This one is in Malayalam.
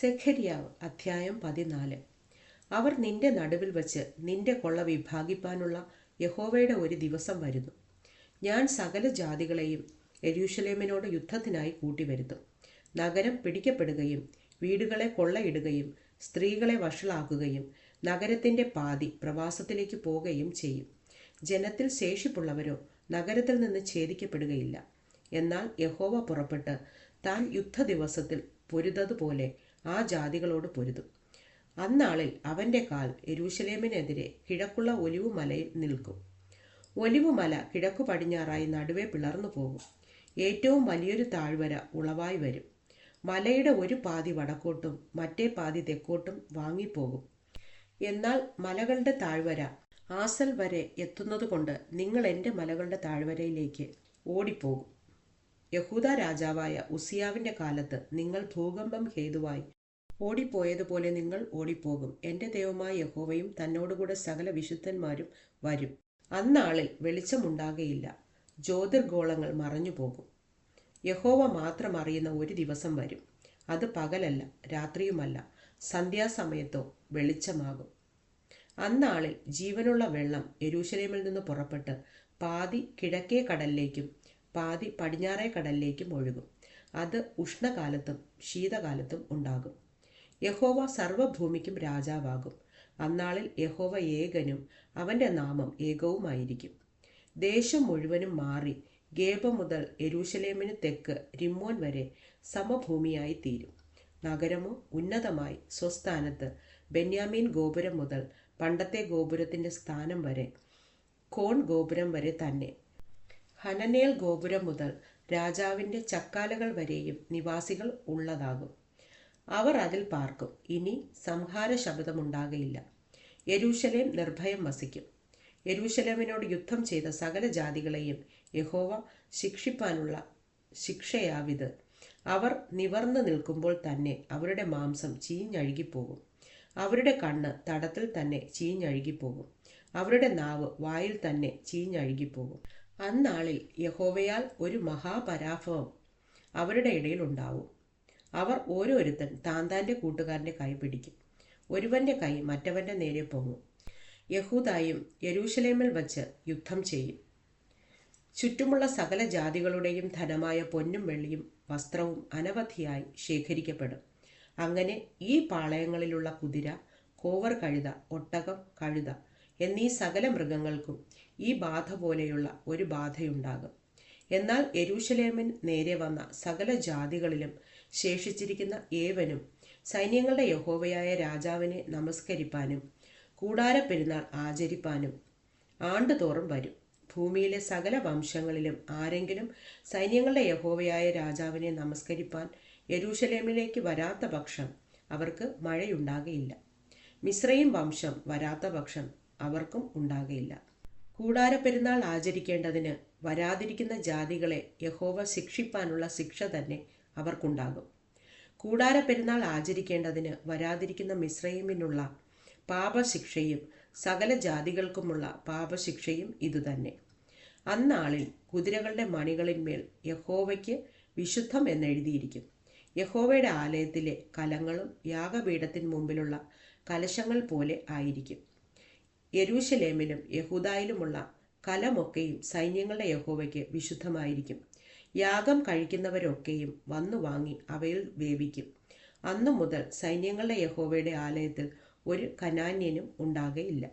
സെഖരിയാവ് അധ്യായം പതിനാല്. അവർ നിന്റെ നടുവിൽ വച്ച് നിന്റെ കൊള്ള വിഭാഗിപ്പാനുള്ള യഹോവയുടെ ഒരു ദിവസം വരുന്നു. ഞാൻ സകല ജാതികളെയും യെരൂശലേമിനോട് യുദ്ധത്തിനായി കൂട്ടിവരുത്തും. നഗരം പിടിക്കപ്പെടുകയും വീടുകളെ കൊള്ളയിടുകയും സ്ത്രീകളെ വഷളാക്കുകയും നഗരത്തിന്റെ പാതി പ്രവാസത്തിലേക്ക് പോവുകയും ചെയ്യും. ജനത്തിൽ ശേഷിപ്പുള്ളവരോ നഗരത്തിൽ നിന്ന് ഛേദിക്കപ്പെടുകയില്ല. എന്നാൽ യഹോവ പുറപ്പെട്ട് താൻ യുദ്ധ ദിവസത്തിൽ പൊരുതതുപോലെ ആ ജാതികളോട് പൊരുതും. അന്നാളിൽ അവന്റെ കാൽ എരൂശലേമിനെതിരെ കിഴക്കുള്ള ഒലിവുമലയിൽ നിൽക്കും. ഒലിവുമല കിഴക്കു പടിഞ്ഞാറായി നടുവെ പിളർന്നു പോകും. ഏറ്റവും വലിയൊരു താഴ്വര ഉളവായി വരും. മലയുടെ ഒരു പാതി വടക്കോട്ടും മറ്റേ പാതി തെക്കോട്ടും വാങ്ങിപ്പോകും. എന്നാൽ മലകളുടെ താഴ്വര ആസൽ വരെ എത്തുന്നതുകൊണ്ട് നിങ്ങൾ എന്റെ മലകളുടെ താഴ്വരയിലേക്ക് ഓടിപ്പോകും. യഹൂദ രാജാവായ ഉസിയാവിന്റെ കാലത്ത് നിങ്ങൾ ഭൂകമ്പം ഹേതുവായി ഓടിപ്പോയതുപോലെ നിങ്ങൾ ഓടിപ്പോകും. എന്റെ ദൈവമായ യഹോവയും തന്നോടുകൂടെ സകല വിശുദ്ധന്മാരും വരും. അന്നാളിൽ വെളിച്ചമുണ്ടാകയില്ല. ജ്യോതിർഗോളങ്ങൾ മറഞ്ഞു പോകും യഹോവ മാത്രം അറിയുന്ന ഒരു ദിവസം വരും. അത് പകലല്ല രാത്രിയുമല്ല. സന്ധ്യാസമയത്തോ വെളിച്ചമാകും. അന്നാളിൽ ജീവനുള്ള വെള്ളം യരൂശലേമിൽ നിന്ന് പുറപ്പെട്ട് പാതി കിഴക്കേ കടലിലേക്കും പാതി പടിഞ്ഞാറേ കടലിലേക്കും ഒഴുകും. അത് ഉഷ്ണകാലത്തും ശീതകാലത്തും ഉണ്ടാകും. യഹോവ സർവഭൂമിക്കും രാജാവാകും. അന്നാളിൽ യഹോവ ഏകനും അവന്റെ നാമം ഏകവുമായിരിക്കും. ദേശം മുഴുവനും മാറി ഗേബ മുതൽ യെരൂശലേമിന് തെക്ക് റിമ്മോൻ വരെ സമഭൂമിയായി തീരും. നഗരമോ ഉന്നതമായി സ്വസ്ഥാനത്ത് ബെന്യാമീൻ ഗോപുരം മുതൽ പണ്ടത്തെ ഗോപുരത്തിന്റെ സ്ഥാനം വരെ കോൺ ഗോപുരം വരെ തന്നെ. ഹനനേൽ ഗോപുരം മുതൽ രാജാവിന്റെ ചക്കാലകൾ വരെയും നിവാസികൾ ഉള്ളതാകും. അവർ അതിൽ പാർക്കും. ഇനി സംഹാര ശബ്ദമുണ്ടാകയില്ല യരൂശലേം നിർഭയം വസിക്കും. യരൂശലേമിനോട് യുദ്ധം ചെയ്ത സകല ജാതികളെയും യഹോവ ശിക്ഷിപ്പാനുള്ള ശിക്ഷയാവിത്. അവർ നിവർന്നു നിൽക്കുമ്പോൾ തന്നെ അവരുടെ മാംസം ചീഞ്ഞഴുകിപ്പോകും. അവരുടെ കണ്ണ് തടത്തിൽ തന്നെ ചീഞ്ഞഴുകിപ്പോകും. അവരുടെ നാവ് വായിൽ തന്നെ ചീഞ്ഞഴുകിപ്പോകും. അന്നാളിൽ യഹോവയാൽ ഒരു മഹാപരാഭവം അവരുടെ ഇടയിൽ ഉണ്ടാവും. അവർ ഓരോരുത്തൻ താൻ താന്റെ കൂട്ടുകാരന്റെ കൈ പിടിക്കും. ഒരുവന്റെ കൈ മറ്റവന്റെ നേരെ പോകും യഹൂദായും യരൂഷലേമിൽ വച്ച് യുദ്ധം ചെയ്യും. ചുറ്റുമുള്ള സകല ജാതികളുടെയും ധനമായ പൊന്നും വെള്ളിയും വസ്ത്രവും അനവധിയായി ശേഖരിക്കപ്പെടും. അങ്ങനെ ഈ പാളയങ്ങളിലുള്ള കുതിര കോവർ കഴുത ഒട്ടകം കഴുത എന്നീ സകല മൃഗങ്ങൾക്കും ഈ ബാധ പോലെയുള്ള ഒരു ബാധയുണ്ടാകും. എന്നാൽ യെരൂശലേമിൻ നേരെ വന്ന സകല ജാതികളിലും ശേഷിച്ചിരിക്കുന്ന ഏവനും സൈന്യങ്ങളുടെ യഹോവയായ രാജാവിനെ നമസ്കരിപ്പാനും കൂടാര പെരുന്നാൾ ആചരിപ്പാനും ആണ്ടുതോറും വരും. ഭൂമിയിലെ സകല വംശങ്ങളിലും ആരെങ്കിലും സൈന്യങ്ങളുടെ യഹോവയായ രാജാവിനെ നമസ്കരിപ്പാൻ യെരൂശലേമിലേക്ക് വരാത്ത പക്ഷം അവർക്ക് മഴയുണ്ടാകയില്ല. മിശ്രയും വംശം വരാത്ത പക്ഷം അവർക്കും ഉണ്ടാകയില്ല. കൂടാര പെരുന്നാൾ ആചരിക്കേണ്ടതിന് വരാതിരിക്കുന്ന ജാതികളെ യഹോവ ശിക്ഷിപ്പാനുള്ള ശിക്ഷ തന്നെ അവർക്കുണ്ടാകും. കൂടാരപ്പെരുന്നാൾ ആചരിക്കേണ്ടതിന് വരാതിരിക്കുന്ന മിശ്രൈമിനുള്ള പാപശിക്ഷയും സകല ജാതികൾക്കുമുള്ള പാപശിക്ഷയും ഇതുതന്നെ. അന്നാളിൽ കുതിരകളുടെ മണികളിന്മേൽ യഹോവയ്ക്ക് വിശുദ്ധം എന്നെഴുതിയിരിക്കും. യഹോവയുടെ ആലയത്തിലെ കലങ്ങളും യാഗപീഠത്തിന് മുമ്പിലുള്ള കലശങ്ങൾ പോലെ ആയിരിക്കും. യരൂശലേമിലും യഹൂദായിലുമുള്ള കലമൊക്കെയും സൈന്യങ്ങളുടെ യഹോവയ്ക്ക് വിശുദ്ധമായിരിക്കും. യാഗം കഴിക്കുന്നവരൊക്കെയും വന്നു വാങ്ങി അവയിൽ വേവിക്കും. അന്നു മുതൽ സൈന്യങ്ങളുടെ യഹോവയുടെ ആലയത്തിൽ ഒരു കനാന്യനും ഉണ്ടാകയില്ല.